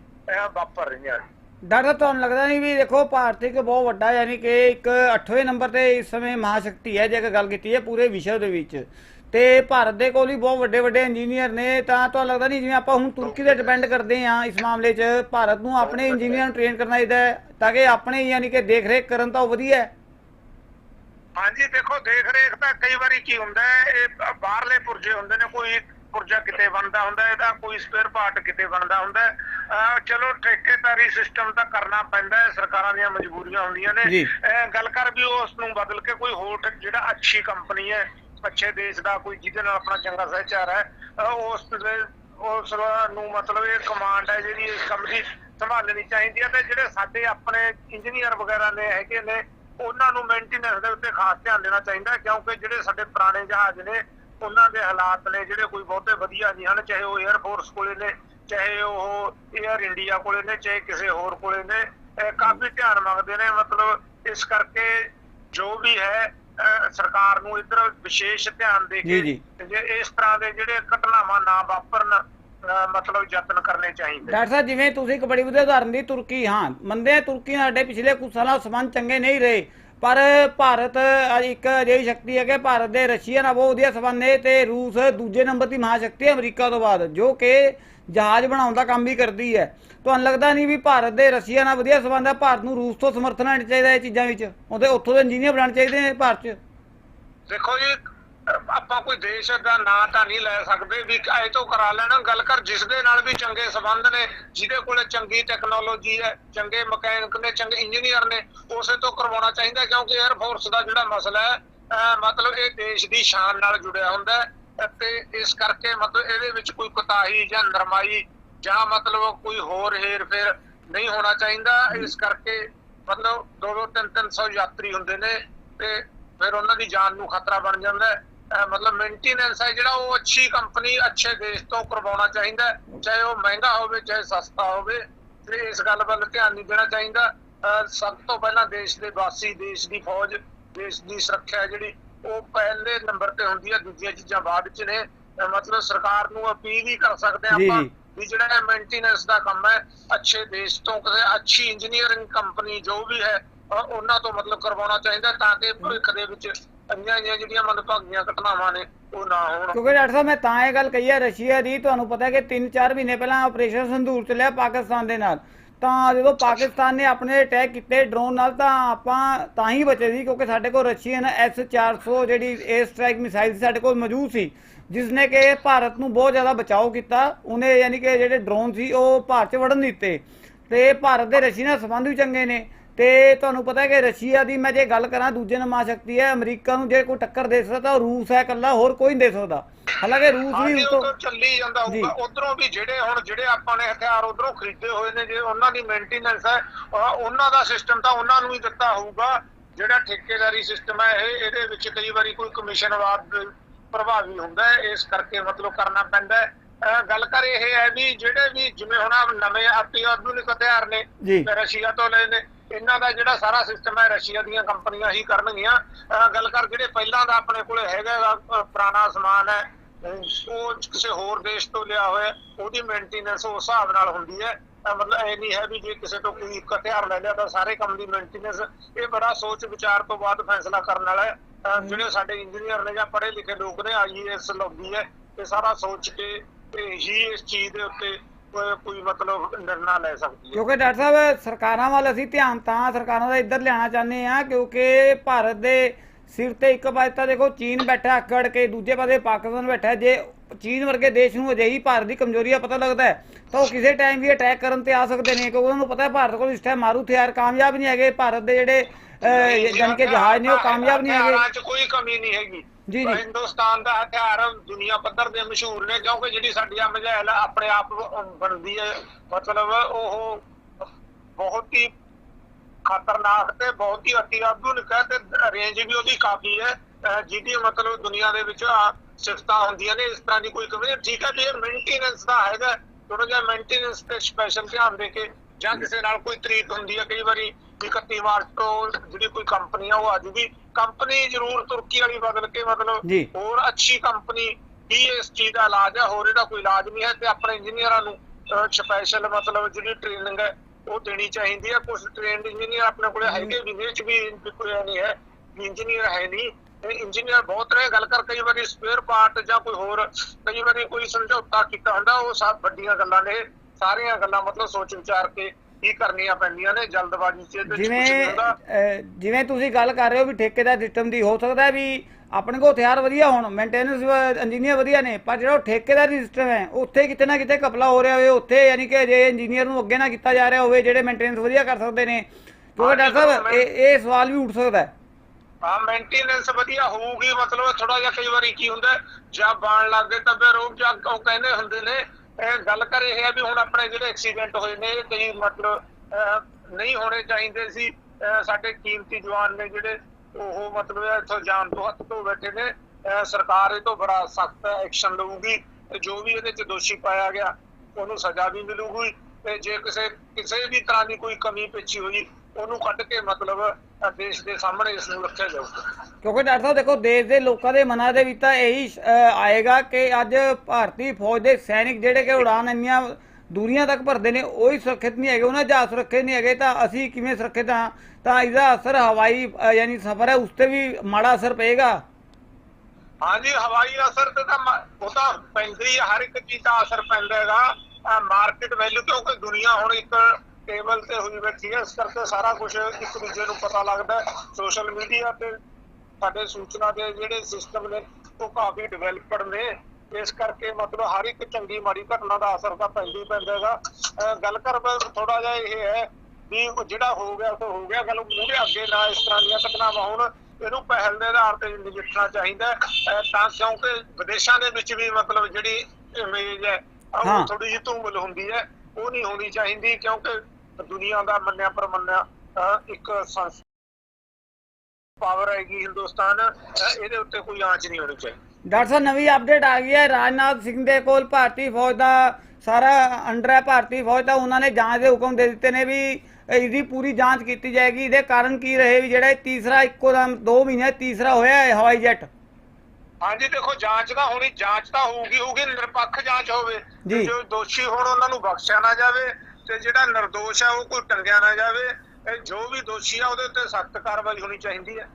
ਵਾਪਰ ਰਹੀਆਂ ਡਾਕਟਰ ਤੁਹਾਨੂੰ ਲੱਗਦਾ ਨਹੀਂ ਵੀ ਦੇਖੋ ਭਾਰਤ ਇੱਕ ਬਹੁਤ ਵੱਡਾ ਯਾਨੀ ਕਿ ਇੱਕ 8ਵੇਂ ਨੰਬਰ ਤੇ ਇਸ ਸਮੇਂ ਮਹਾਸ਼ਕਤੀ ਹੈ ਜੇਕਰ ਗੱਲ ਕੀਤੀ ਹੈ ਪੂਰੇ ਵਿਸ਼ਵ ਦੇ ਵਿੱਚ। ਤੇ ਭਾਰਤ ਦੇ ਕੋਲ ਵੀ ਬਹੁਤ ਵੱਡੇ ਵੱਡੇ ਇੰਜੀਨੀਅਰ ਨੇ ਤਾਂ ਤੁਹਾਨੂੰ ਲੱਗਦਾ ਨਹੀਂ ਜਿਵੇਂ ਆਪਾਂ ਹੁਣ ਤੁਰਕੀ ਤੇ ਡਿਪੈਂਡ ਕਰਦੇ ਹਾਂ ਇਸ ਮਾਮਲੇ 'ਚ ਭਾਰਤ ਨੂੰ ਆਪਣੇ ਇੰਜੀਨੀਅਰ ਨੂੰ ਟ੍ਰੇਨ ਕਰਨਾ ਚਾਹੀਦਾ ਹੈ ਤਾਂ ਕਿ ਆਪਣੇ ਯਾਨੀ ਕਿ ਦੇਖ ਰੇਖ ਕਰਨ ਤਾਂ ਵਧੀਆ ਹੈ। ਹਾਂਜੀ ਦੇਖੋ ਦੇਖ ਰੇਖ ਤਾਂ ਕਈ ਵਾਰੀ ਕੀ ਹੁੰਦਾ ਹੈ ਇਹ ਬਾਹਰਲੇ ਪੁਰਜੇ ਹੁੰਦੇ ਨੇ ਕੋਈ ਪੁਰਜਾ ਕਿਤੇ ਬਣਦਾ ਹੁੰਦਾ ਇਹਦਾ ਕੋਈ ਸਪੇਅਰ ਪਾਰਟ ਕਿਤੇ ਬਣਦਾ ਹੁੰਦਾ। ਚਲੋ ਠੇਕੇਦਾਰੀ ਸਿਸਟਮ ਤਾਂ ਕਰਨਾ ਪੈਂਦਾ ਹੈ ਸਰਕਾਰਾਂ ਦੀਆਂ ਮਜਬੂਰੀਆਂ ਹੁੰਦੀਆਂ ਨੇ। ਗੱਲ ਕਰ ਵੀ ਉਸ ਨੂੰ ਬਦਲ ਕੇ ਕੋਈ ਹੋਰ ਜਿਹੜਾ ਅੱਛੀ ਕੰਪਨੀ ਹੈ ਅੱਛੇ ਦੇਸ਼ ਦਾ ਕੋਈ ਜਿਹਦੇ ਨਾਲ ਆਪਣਾ ਚੰਗਾ ਸਹਿਚਾਰ ਹੈ ਉਸ ਦੇ ਉਸ ਨੂੰ ਮਤਲਬ ਇਹ ਕਮਾਂਡ ਹੈ ਜਿਹੜੀ ਇਸ ਕੰਮ ਦੀ ਸੰਭਾਲਣੀ ਚਾਹੀਦੀ ਹੈ ਤੇ ਜਿਹੜੇ ਸਾਡੇ ਆਪਣੇ ਇੰਜੀਨੀਅਰ ਵਗੈਰਾ ਨੇ ਹੈਗੇ ਨੇ ਉਹਨਾਂ ਨੂੰ ਮੇਨਟੇਨੈਂਸ ਦੇ ਉੱਤੇ ਖਾਸ ਧਿਆਨ ਦੇਣਾ ਚਾਹੀਦਾ ਕਿਉਂਕਿ ਜਿਹੜੇ ਸਾਡੇ ਪੁਰਾਣੇ ਜਹਾਜ਼ ਨੇ ਉਹਨਾਂ ਦੇ ਹਾਲਾਤ ਨੇ ਜਿਹੜੇ ਕੋਈ ਬਹੁਤੇ ਵਧੀਆ ਨਹੀਂ ਹਨ ਚਾਹੇ ਉਹ 에ਅਰ ਫੋਰਸ ਕੋਲੇ ਨੇ ਚਾਹੇ ਉਹ 에ਅਰ ਇੰਡੀਆ ਕੋਲੇ ਨੇ ਚਾਹੇ ਕਿਸੇ ਹੋਰ ਕੋਲੇ ਨੇ ਕਾਫੀ ਧਿਆਨ ਮੰਗਦੇ ਨੇ। ਮਤਲਬ ਇਸ ਕਰਕੇ ਜੋ ਵੀ ਹੈ ਸਰਕਾਰ ਨੂੰ ਇਧਰ ਵਿਸ਼ੇਸ਼ ਧਿਆਨ ਦੇ ਕੇ ਜੀ। ਇਸ ਤਰ੍ਹਾਂ ਦੇ ਜਿਹੜੇ ਘਟਨਾਵਾਂ ਨਾ ਵਾਪਰਨ ਮਤਲਬ ਯਤਨ ਕਰਨੇ ਚਾਹੀਦੇ। ਡਾਕਟਰ ਸਾਹਿਬ ਜਿਵੇਂ ਤੁਸੀਂ ਇੱਕ ਬੜੀ ਵਧੀਆ ਉਦਾਹਰਨ ਦੀ ਤੁਰਕੀ ਹਾਂ ਮੰਨਦੇ ਹਾਂ ਤੁਰਕੀ ਨਾਲ ਸਾਡੇ ਪਿਛਲੇ ਕੁਝ ਸਾਲਾਂ ਸੰਬੰਧ ਚੰਗੇ ਨਹੀਂ ਰਹੇ। ਪਰ ਭਾਰਤ ਇੱਕ ਅਜਿਹੀ ਸ਼ਕਤੀ ਹੈ ਕਿ ਭਾਰਤ ਦੇ ਰਸ਼ੀਆ ਨਾਲ ਬਹੁਤ ਵਧੀਆ ਸੰਬੰਧ ਨੇ ਤੇ ਰੂਸ ਦੂਜੇ ਨੰਬਰ ਦੀ ਮਹਾਸ਼ਕਤੀ ਹੈ ਅਮਰੀਕਾ ਤੋਂ ਬਾਅਦ, ਜੋ ਕਿ ਜਹਾਜ਼ ਬਣਾਉਣ ਦਾ ਕੰਮ ਵੀ ਕਰਦੀ ਹੈ। ਤੁਹਾਨੂੰ ਲੱਗਦਾ ਨਹੀਂ ਵੀ ਭਾਰਤ ਦੇ ਰਸ਼ੀਆ ਨਾਲ ਵਧੀਆ ਸੰਬੰਧ ਹੈ? ਭਾਰਤ ਨੂੰ ਰੂਸ ਤੋਂ ਸਮਰਥਨ ਲੈਣਾ ਚਾਹੀਦਾ ਇਹ ਚੀਜ਼ਾਂ ਵਿੱਚ? ਉਹਦੇ ਉੱਥੋਂ ਦੇ ਇੰਜੀਨੀਅਰ ਬਣਾਉਣੇ ਚਾਹੀਦੇ ਨੇ ਭਾਰਤ 'ਚ? ਦੇਖੋ ਜੀ ਆਪਾਂ ਕੋਈ ਦੇਸ਼ ਦਾ ਨਾਂ ਤਾਂ ਨਹੀਂ ਲੈ ਸਕਦੇ ਵੀ ਇਹ ਤੋਂ ਕਰਾ ਲੈਣਾ। ਗੱਲ ਕਰ, ਜਿਸ ਦੇ ਨਾਲ ਵੀ ਚੰਗੇ ਸੰਬੰਧ ਨੇ, ਜਿਹਦੇ ਕੋਲ ਚੰਗੀ ਟੈਕਨੋਲੋਜੀ ਹੈ, ਚੰਗੇ ਮਕੈਨਿਕ ਨੇ, ਚੰਗੇ ਇੰਜੀਨੀਅਰ ਨੇ, ਉਸੇ ਤੋਂ ਕਰਵਾਉਣਾ ਚਾਹੀਦਾ ਕਿਉਂਕਿ 에ਅਰ ਫੋਰਸ ਦਾ ਜਿਹੜਾ ਮਸਲਾ ਹੈ ਮਤਲਬ ਇਹ ਦੇਸ਼ ਦੀ ਸ਼ਾਨ ਨਾਲ ਜੁੜਿਆ ਹੁੰਦਾ ਤੇ ਇਸ ਕਰਕੇ ਮਤਲਬ ਇਹਦੇ ਵਿੱਚ ਕੋਈ ਕੁਤਾਹੀ ਜਾਂ ਨਰਮਾਈ ਜਾਂ ਮਤਲਬ ਕੋਈ ਹੋਰ ਹੇਰ ਫੇਰ ਨਹੀਂ ਹੋਣਾ ਚਾਹੀਦਾ। ਇਸ ਕਰਕੇ ਮਤਲਬ ਦੋ ਦੋ ਤਿੰਨ ਤਿੰਨ ਸੌ ਯਾਤਰੀ ਹੁੰਦੇ ਨੇ, ਤੇ ਫਿਰ ਉਹਨਾਂ ਦੀ ਜਾਨ ਨੂੰ ਖਤਰਾ ਬਣ ਜਾਂਦਾ ਹੈ। ਮਤਲਬ ਮੇਨਟੇਨੈਂਸ ਹੈ ਜਿਹੜਾ ਉਹ ਅੱਛੀ ਕੰਪਨੀ ਅੱਛੇ ਦੇਸ਼ ਤੋਂ ਕਰਵਾਉਣਾ ਚਾਹੀਦਾ। ਚਾਹੇ ਉਹ ਮਹਿੰਗਾ ਹੋਵੇ ਚਾਹੇ ਸਸਤਾ ਹੋਵੇ ਤੇ ਇਸ ਗੱਲ ਵੱਲ ਧਿਆਨ ਨਹੀਂ ਦੇਣਾ ਚਾਹੀਦਾ ਸਭ ਤੋਂ ਪਹਿਲਾਂ ਦੇਸ਼ ਦੇ ਵਾਸੀ ਦੇਸ਼ ਦੀ ਫੌਜ ਦੇਸ਼ ਦੀ ਸੁਰੱਖਿਆ ਜਿਹੜੀ ਉਹ ਪਹਿਲੇ ਨੰਬਰ ਤੇ ਹੁੰਦੀ ਹੈ ਦੂਜੀਆਂ ਚੀਜ਼ਾਂ ਬਾਅਦ ਚ ਨੇ ਮਤਲਬ ਸਰਕਾਰ ਨੂੰ ਅਪੀਲ ਹੀ ਕਰ ਸਕਦੇ ਆਪਾਂ। ਵੀ ਜਿਹੜਾ ਮੇਨਟੇਨੈਂਸ ਦਾ ਕੰਮ ਹੈ ਅੱਛੇ ਦੇਸ਼ ਤੋਂ ਕਿਸੇ ਅੱਛੀ ਇੰਜੀਨੀਅਰਿੰਗ ਕੰਪਨੀ ਜੋ ਵੀ ਹੈ ਉਹਨਾਂ ਤੋਂ ਮਤਲਬ ਕਰਵਾਉਣਾ ਚਾਹੀਦਾ ਤਾਂ ਕਿ ਭਵਿੱਖ ਦੇ ਵਿੱਚ ਅੰਨੀਆਂ ਜਿਹੜੀਆਂ ਮੰਦਭਾਗੀਆਂ ਘਟਨਾਵਾਂ ਨੇ, ਉਹ ਨਾ ਹੋਣ। ਕਿਉਂਕਿ ਡਾਕਟਰ ਸਾਹਿਬ, ਮੈਂ ਤਾਂ ਇਹ ਗੱਲ ਕਹੀ ਹੈ ਰਸ਼ੀਆ ਦੀ, ਤੁਹਾਨੂੰ ਪਤਾ ਕਿ 3-4 ਮਹੀਨੇ ਪਹਿਲਾਂ ਆਪਰੇਸ਼ਨ ਸੰਦੂਰ ਚੱਲਿਆ ਪਾਕਿਸਤਾਨ ਦੇ ਨਾਲ। ਤਾਂ ਜਦੋਂ ਪਾਕਿਸਤਾਨ ਨੇ ਆਪਣੇ ਅਟੈਕ ਕੀਤੇ ਡਰੋਨ ਨਾਲ, ਤਾਂ ਆਪਾਂ ਤਾਂ ਹੀ ਬਚੇ ਸੀ, ਕਿਉਂਕਿ ਸਾਡੇ ਕੋਲ ਰਸ਼ੀਅਨ S400 ਜਿਹੜੀ 에ਅਰ ਸਟ੍ਰਾਈਕ ਮਿਸਾਈਲ ਸੀ, ਸਾਡੇ ਕੋਲ ਮੌਜੂਦ ਸੀ ਜਿਸ ਨੇ ਕਿ ਭਾਰਤ ਨੂੰ ਬਹੁਤ ਜ਼ਿਆਦਾ ਬਚਾਓ ਕੀਤਾ। ਉਹਨੇ ਯਾਨੀ ਕਿ ਜਿਹੜੇ ਡਰੋਨ ਸੀ, ਉਹ ਭਾਰਤ 'ਚ ਵੜਨ ਦਿੱਤੇ। ਤੇ ਭਾਰਤ ਦੇ ਰਸ਼ੀਆ ਨਾਲ ਸੰਬੰਧ ਵੀ ਚੰਗੇ ਨੇ। ਤੇ ਤੁਹਾਨੂੰ ਪਤਾ ਹੈ ਕਿ ਰਸ਼ੀਆ ਦੀ ਮੈਂ ਜੇ ਗੱਲ ਕਰਾਂ ਦੂਜੇ ਨਮਾ ਸ਼ਕਤੀ ਹੈ। ਅਮਰੀਕਾ ਨੂੰ ਜੇ ਕੋਈ ਟੱਕਰ ਦੇ ਸਕਦਾ ਉਹ ਰੂਸ ਹੈ ਇਕੱਲਾ ਹੋਰ ਕੋਈ ਨਹੀਂ ਦੇ ਸਕਦਾ। ਹਾਲਾਂਕਿ ਰੂਸ ਵੀ ਹਾਂਜੀ ਉਸ ਉਹ ਤੋਂ ਤਾਂ ਚੱਲੀ ਜਾਂਦਾ ਉਧਰੋਂ ਵੀ ਜਿਹੜੇ ਹੁਣ ਜਿਹੜੇ ਆਪਾਂ ਨੇ ਹਥਿਆਰ ਉਧਰੋਂ ਖਰੀਦੇ ਹੋਏ ਨੇ ਜੇ ਉਹਨਾਂ ਦੀ ਮੇਨਟੇਨੈਂਸ ਹੈ ਉਹਨਾਂ ਦਾ ਸਿਸਟਮ ਤਾਂ ਉਹਨਾਂ ਨੂੰ ਹੀ ਦਿੱਤਾ ਹੋਊਗਾ। ਜਿਹੜਾ ਠੇਕੇਦਾਰੀ ਸਿਸਟਮ ਹੈ ਇਹ ਇਹਦੇ ਵਿੱਚ ਕਈ ਵਾਰੀ ਕੋਈ ਕਮਿਸ਼ਨਵਾਦ ਪ੍ਰਭਾਵੀ ਹੁੰਦਾ ਹੈ। ਇਸ ਕਰਕੇ ਮਤਲਬ ਕਰਨਾ ਪੈਂਦਾ ਹੈ। ਗੱਲ ਕਰ ਇਹ ਹੈ ਵੀ ਜਿਹੜੇ ਵੀ ਜਿਵੇਂ ਹੁਣ ਨਵੇਂ ਅਤੀ ਆਧੁਨਿਕ ਹਥਿਆਰ ਨੇ ਰਸ਼ੀਆ ਤੋਂ ਲਏ ਨੇ ਇਹਨਾਂ ਦਾ ਜਿਹੜਾ ਸਾਰਾ ਸਿਸਟਮ ਹੈ ਰਸ਼ੀਆ ਦੀਆਂ ਕੰਪਨੀਆਂ ਹੀ ਕਰਨਗੀਆਂ। ਗੱਲ ਕਰ ਜਿਹੜੇ ਪਹਿਲਾਂ ਦਾ ਆਪਣੇ ਕੋਲੇ ਹੈਗਾ ਪੁਰਾਣਾ ਸਮਾਨ ਹੈ ਉਹ ਕਿਸੇ ਹੋਰ ਦੇਸ਼ ਤੋਂ ਲਿਆ ਹੋਇਆ ਉਹਦੀ ਮੇਨਟੇਨੈਂਸ ਉਸ ਹਿਸਾਬ ਨਾਲ ਹੁੰਦੀ ਹੈ। ਮਤਲਬ ਇਹ ਨਹੀਂ ਹੈ ਵੀ ਜੇ ਕਿਸੇ ਤੋਂ ਕੋਈ ਇੱਕ ਹਥਿਆਰ ਲੈ ਲਿਆ ਤਾਂ ਸਾਰੇ ਕੰਮ ਦੀ ਮੇਨਟੇਨੈਂਸ ਇਹ ਬੜਾ ਸੋਚ ਵਿਚਾਰ ਤੋਂ ਬਾਅਦ ਫੈਸਲਾ ਕਰਨ ਵਾਲਾ ਹੈ। ਜਿਹੜੇ ਸਾਡੇ ਇੰਜੀਨੀਅਰ ਨੇ ਜਾਂ ਪੜ੍ਹੇ ਲਿਖੇ ਲੋਕ ਨੇ ਆਈਏਐਸ ਲੌਬੀ ਹੈ ਇਹ ਸਾਰਾ ਸੋਚ ਕੇ ਤੇ ਹੀ ਇਸ ਚੀਜ਼ ਦੇ ਉੱਤੇ ਕੋਈ- ਮਤਲਬ ਨਿਰਣਾ ਲੈ ਸਕਦੀ ਹੈ। ਕਿਉਂਕਿ ਡਾਕਟਰ ਸਾਹਿਬ ਸਰਕਾਰਾਂ ਵੱਲ ਅਸੀਂ ਧਿਆਨ ਤਾਂ ਸਰਕਾਰਾਂ ਦਾ ਇੱਧਰ ਲਿਆਉਣਾ ਚਾਹੁੰਦੇ ਆ ਕਿਉਂਕਿ ਭਾਰਤ ਦੇ ਸਿਰ ਤੇ ਇੱਕ ਪਾਸੇ ਤਾਂ ਦੇਖੋ ਚੀਨ ਬੈਠਾ ਅਕੜ ਕੇ ਦੂਜੇ ਪਾਸੇ ਪਾਕਿਸਤਾਨ ਬੈਠਾ। ਜੇ ਚੀਨ ਵਰਗੇ ਦੇਸ਼ ਨੂੰ ਅਜਿਹੀ ਭਾਰਤ ਦੀ ਕਮਜ਼ੋਰੀ ਦਾ ਪਤਾ ਲੱਗਦਾ ਤਾਂ ਉਹ ਕਿਸੇ ਟਾਈਮ ਵੀ ਅਟੈਕ ਕਰਨ ਤੇ ਆ ਸਕਦੇ ਨੇ ਕਿਉਂਕਿ ਉਹਨਾਂ ਨੂੰ ਪਤਾ ਹੈ ਭਾਰਤ ਕੋਲ ਇਸ ਟਾਈਮ ਮਾਰੂ ਹਥਿਆਰ ਕਾਮਯਾਬ ਨਹੀਂ ਹੈਗੇ ਭਾਰਤ ਦੇ ਜਿਹੜੇ ਜਾਣੀ ਕਿ ਜਹਾਜ਼ ਨੇ ਉਹ ਕਾਮਯਾਬ ਨਹੀਂ ਹੈਗੇ। ਕੋਈ ਕਮੀ ਨਹੀਂ ਹੈਗੀ। ਜੀ, ਜੀ। ਹਿੰਦੁਸਤਾਨ ਦਾ ਹਥਿਆਰ ਦੁਨੀਆ ਪੱਧਰ ਦੇ ਮਸ਼ਹੂਰ ਨੇ ਕਿਉਂਕਿ ਜਿਹੜੀ ਸਾਡੀ ਆ ਮਝੈਲ ਆਪਣੇ ਆਪ ਬਣਦੀ ਹੈ। ਮਤਲਬ ਉਹ ਬਹੁਤ ਹੀ ਖਤਰਨਾਕ ਤੇ ਬਹੁਤ ਹੀ ਅਤੀ ਹੈ ਤੇ ਰੇਂਜ ਵੀ ਉਹਦੀ ਕਾਫੀ ਹੈ। ਜਿਹਦੀ ਮਤਲਬ ਦੁਨੀਆ ਦੇ ਵਿੱਚ ਸਿਫਤਾਂ ਹੁੰਦੀਆਂ ਨੇ ਇਸ ਤਰ੍ਹਾਂ ਦੀ ਕੋਈ ਕਮੀ ਠੀਕ ਹੈ ਵੀ ਮੇਨਟੇਨੈਂਸ ਦਾ ਹੈਗਾ। ਥੋੜਾ ਜਿਹਾ ਮੇਨਟੇਨੈਂਸ ਤੇ ਸਪੈਸ਼ਲ ਧਿਆਨ ਦੇ ਕੇ ਜਾਂ ਕਿਸੇ ਨਾਲ ਕੋਈ ਤਰੀਕ ਹੁੰਦੀ ਹੈ ਕਈ ਵਾਰੀ 31 ਮਾਰਚ ਤੋਂ ਜਿਹੜੀ ਕੋਈ ਕੰਪਨੀ ਆ ਉਹ ਆ ਜੂਗੀ ਕੰਪਨੀ ਜ਼ਰੂਰ ਤੁਰਕੀ ਵਾਲੀ ਬਦਲ ਕੇ ਮਤਲਬ। ਹੋਰ ਅੱਛੀ ਕੰਪਨੀ ਹੀ ਇਸ ਚੀਜ਼ ਦਾ ਇਲਾਜ ਹੈ ਹੋਰ ਇਹਦਾ ਕੋਈ ਇਲਾਜ ਨਹੀਂ ਹੈ ਤੇ ਆਪਣੇ ਇੰਜੀਨੀਅਰਾਂ ਨੂੰ ਸਪੈਸ਼ਲ ਮਤਲਬ ਜਿਹੜੀ ਟ੍ਰੇਨਿੰਗ ਹੈ ਉਹ ਦੇਣੀ ਚਾਹੀਦੀ ਹੈ ਕੁਝ ਟ੍ਰੇਨਡ ਇੰਜੀਨੀਅਰ ਆਪਣੇ ਕੋਲੇ ਹੈਗੇ ਵੀ ਨੇ ਇਹ ਚ ਵੀ ਕੋਈ ਨਹੀਂ ਹੈ ਵੀ ਇੰਜੀਨੀਅਰ ਹੈ ਨਹੀਂ। ਤੇ ਇੰਜੀਨੀਅਰ ਬਹੁਤ ਨੇ ਗੱਲ ਕਰ ਕਈ ਵਾਰੀ ਸਪੇਅਰ ਪਾਰਟ ਜਾਂ ਕੋਈ ਹੋਰ ਕਈ ਵਾਰੀ ਕੋਈ ਸਮਝੌਤਾ ਕੀਤਾ ਹੁੰਦਾ ਉਹ ਸਭ ਵੱਡੀਆਂ ਗੱਲਾਂ ਨੇ ਸਾਰੀਆਂ ਗੱਲਾਂ ਮਤਲਬ ਸੋਚ ਵਿਚਾਰ ਕੇ ਹੀ ਕਰਨੀਆਂ ਪੈਂਦੀਆਂ ਨੇ ਜਲਦਬਾਜ਼ੀ 'ਚ ਕੁਛ ਜਿਵੇਂ ਅਹ, ਜਿਵੇਂ ਤੁਸੀਂ ਗੱਲ ਕਰ ਰਹੇ ਹੋ ਵੀ ਠੇਕੇਦਾਰ ਸਿਸਟਮ ਦੀ ਹੋ ਸਕਦਾ ਹੈ ਵੀ ਆਪਣੇ ਕੋਲ ਹਥਿਆਰ ਵਧੀਆ ਹੋਣ ਮੇਨਟੇਨੈਂਸ ਇੰਜੀਨੀਅਰ ਵਧੀਆ ਨੇ ਪਰ ਜਿਹੜਾ ਉਹ ਠੇਕੇਦਾਰੀ ਸਿਸਟਮ ਹੈ ਉੱਥੇ ਕਿਤੇ ਨਾ ਕਿਤੇ ਕਪਲਾ ਹੋ ਰਿਹਾ ਹੋਵੇ ਉੱਥੇ ਯਾਨੀ ਕਿ ਜੇ ਇੰਜੀਨੀਅਰ ਨੂੰ ਅੱਗੇ ਨਾ ਕੀਤਾ ਜਾ ਰਿਹਾ ਹੋਵੇ ਜਿਹੜੇ ਮੇਨਟੇਨੈਂਸ ਵਧੀਆ ਕਰ ਸਕਦੇ ਨੇ। ਕਿਉਂਕਿ ਡਾਕਟਰ ਸਾਹਿਬ ਇਹ ਇਹ ਸਵਾਲ ਵੀ ਉੱਠ ਸਕਦਾ ਹੈ। ਹਾਂ ਮੇਨਟੇਨੈਂਸ ਵਧੀਆ ਹੋਊਗੀ ਮਤਲਬ ਥੋੜਾ ਜਿਹਾ ਕਈ ਵਾਰੀ ਕੀ ਹੁੰਦਾ ਹੈ, ਜਾਂ ਬਾਣ ਲੱਗਦੇ ਤਾਂ ਫਿਰ ਉਹ ਜਾਂ ਉਹ ਕਹਿੰਦੇ ਹੁੰਦੇ ਨੇ ਇਹ ਗੱਲ ਕਰ ਇਹ ਹੈ ਵੀ ਹੁਣ ਆਪਣੇ ਜਿਹੜੇ ਐਕਸੀਡੈਂਟ ਹੋਏ ਨੇ, ਇਹ ਕਈ ਮਤਲਬ ਨਹੀਂ ਹੋਣੇ ਚਾਹੀਦੇ ਸੀ। ਸਾਡੇ ਕੀਮਤੀ ਜਵਾਨ ਨੇ ਜਿਹੜੇ ਉਹ ਮਤਲਬ ਇੱਥੋਂ ਜਾਨ ਤੋਂ ਹੱਥ ਧੋ ਬੈਠੇ ਨੇ। ਸਰਕਾਰ ਇਹ ਤੋਂ ਬੜਾ ਸਖਤ ਐਕਸ਼ਨ ਲਊਗੀ ਜੋ ਵੀ ਇਹਦੇ ਚ ਦੋਸ਼ੀ ਪਾਇਆ ਗਿਆ, ਉਹਨੂੰ ਸਜ਼ਾ ਵੀ ਮਿਲੂਗੀ। ਤੇ ਜੇ ਕਿਸੇ ਕਿਸੇ ਵੀ ਤਰ੍ਹਾਂ ਦੀ ਕੋਈ ਕਮੀ ਪੇਚੀ ਹੋਈ ਉਹਨੂੰ ਕੱਢ ਕੇ ਮਤਲਬ ਦੇਸ਼ ਦੇ ਸਾਹਮਣੇ ਇਸ ਨੂੰ ਰੱਖਿਆ ਜਾਊਗਾ। ਕਿਉਂਕਿ ਡਾਕਟਰ ਸਾਹਿਬ ਦੇਖੋ ਦੇਸ਼ ਦੇ ਲੋਕਾਂ ਦੇ ਮਨਾਂ ਦੇ ਵਿੱਚ ਤਾਂ ਇਹੀ ਆਏਗਾ ਕਿ ਅੱਜ ਭਾਰਤੀ ਫੌਜ ਦੇ ਸੈਨਿਕ ਜਿਹੜੇ ਕਿ ਉਡਾਨ ਇੰਨੀਆਂ ਦੂਰੀਆਂ ਤੱਕ ਭਰਦੇ ਨੇ ਉਹ ਹੀ ਸੁਰੱਖਿਅਤ ਨਹੀਂ ਹੈਗੇ ਉਹਨਾਂ ਜਹਾਜ਼ ਸੁਰੱਖਿਅਤ ਨਹੀਂ ਹੈਗੇ ਤਾਂ ਅਸੀਂ ਕਿਵੇਂ ਸੁਰੱਖਿਅਤ ਹਾਂ? ਤਾਂ ਇਹਦਾ ਅਸਰ ਹਵਾਈ ਯਾਨੀ ਸਫ਼ਰ ਹੈ ਉਸ ਤੇ ਵੀ ਮਾੜਾ ਅਸਰ ਪਏਗਾ? ਹਾਂਜੀ ਹਵਾਈ ਅਸਰ ਤੇ ਤਾਂ ਉਹ ਤਾਂ ਪੈਂਦਾ ਹਰ ਇੱਕ ਚੀਜ਼ ਦਾ ਅਸਰ ਪੈਂਦਾ ਹੈਗਾ। ਮਾਰਕੀਟ ਵੈਲਿਊ ਕਿਉਂਕਿ ਦੁਨੀਆ ਹੁਣ ਇੱਕ ਟੇਬਲ ਤੇ ਹੋਈ ਬੈਠੀ ਹੈ ਇਸ ਕਰਕੇ ਸਾਰਾ ਕੁਝ ਇੱਕ ਦੂਜੇ ਨੂੰ ਪਤਾ ਲੱਗਦਾ ਸੋਸ਼ਲ ਮੀਡੀਆ ਤੇ ਸਾਡੇ ਸੂਚਨਾ ਦੇ ਜਿਹੜੇ ਸਿਸਟਮ ਨੇ ਉਹ ਕਾਫੀ ਡਿਵੈਲਪਡ ਨੇ। ਇਸ ਕਰਕੇ ਮਤਲਬ ਹਰ ਇੱਕ ਚੰਗੀ ਮਾੜੀ ਘਟਨਾ ਦਾ ਅਸਰ ਤਾਂ ਪੈਂਦਾ ਹੀ ਪੈਂਦਾ ਹੈਗਾ। ਅਹ ਗੱਲ ਕਰ ਥੋੜਾ ਜਿਹਾ ਇਹ ਹੈ ਵੀ ਉਹ ਜਿਹੜਾ ਹੋ ਗਿਆ ਸੋ ਹੋ ਗਿਆ। ਗੱਲ ਮੂਹਰੇ ਅੱਗੇ ਨਾ ਇਸ ਤਰ੍ਹਾਂ ਦੀਆਂ ਘਟਨਾਵਾਂ ਹੋਣ ਇਹਨੂੰ ਪਹਿਲ ਦੇ ਆਧਾਰ ਤੇ ਨਜਿੱਠਣਾ ਚਾਹੀਦਾ ਤਾਂ ਕਿਉਂਕਿ ਵਿਦੇਸ਼ਾਂ ਦੇ ਵਿੱਚ ਵੀ ਮਤਲਬ ਜਿਹੜੀ ਇਮੇਜ ਹਾਂ। ਉਹ ਥੋੜੀ ਜਿਹੀ ਧੂਮਲ ਹੁੰਦੀ ਹੈ। ਉਹ ਨਹੀਂ ਹੋਣੀ ਚਾਹੀਦੀ ਕਿਉਂਕਿ ਦੁਨੀਆ ਦਾ ਮੰਨਿਆ ਅਹ ਇੱਕ ਸੰਸ ਪਾਵਰ ਹੈਗੀ ਹਿੰਦੁਸਤਾਨ ਇਹਦੇ ਉੱਤੇ ਕੋਈ ਆਂਚ ਨਹੀਂ ਹੋਣੀ ਚਾਹੀਦੀ। ਡਾਕਟਰ ਸਾਹਿਬ ਨਵੀਂ ਅਪਡੇਟ ਆ ਗਈ ਹੈ। ਰਾਜਨਾਥ ਸਿੰਘ ਦੇ ਕੋਲ ਭਾਰਤੀ ਫੌਜ ਦਾ ਸਾਰਾ ਅੰਡਰ ਹੈ। ਭਾਰਤੀ ਫੌਜ ਦਾ ਉਹਨਾਂ ਨੇ ਜਾਂਚ ਦੇ ਹੁਕਮ ਦੇ ਦਿੱਤੇ ਨੇ ਵੀ ਇਹਦੀ ਪੂਰੀ ਜਾਂਚ ਕੀਤੀ ਜਾਏਗੀ। ਇਹਦੇ ਕਾਰਨ ਕੀ ਰਹੇ ਵੀ ਜਿਹੜਾ ਇਹ ਤੀਸਰਾ ਇੱਕੋ ਦਮ 2 ਮਹੀਨੇ ਤੀਸਰਾ ਹੋਇਆ ਹੈ ਹਵਾਈ ਜੈਟ? ਹਾਂਜੀ ਦੇਖੋ ਜਾਂਚ ਤਾਂ ਹੋਣੀ ਜਾਂਚ ਤਾਂ ਹੋਊਗੀ ਹੋਊਗੀ ਨਿਰਪੱਖ ਜਾਂਚ ਹੋਵੇ। ਜੋ ਦੋਸ਼ੀ ਹੋਣ ਉਹਨਾਂ ਨੂੰ ਬਖਸ਼ਿਆ ਨਾ ਜਾਵੇ। ਤੇ ਜਿਹੜਾ ਨਿਰਦੋਸ਼ ਹੈ ਉਹ ਕੋਈ ਟੰਗਿਆ ਨਾ ਜਾਵੇ। ਜੋ ਵੀ ਦੋਸ਼ੀ ਆ, ਉਹਦੇ ਉੱਤੇ ਸਖਤ ਕਾਰਵਾਈ ਹੋਣੀ ਚਾਹੀਦੀ ਹੈ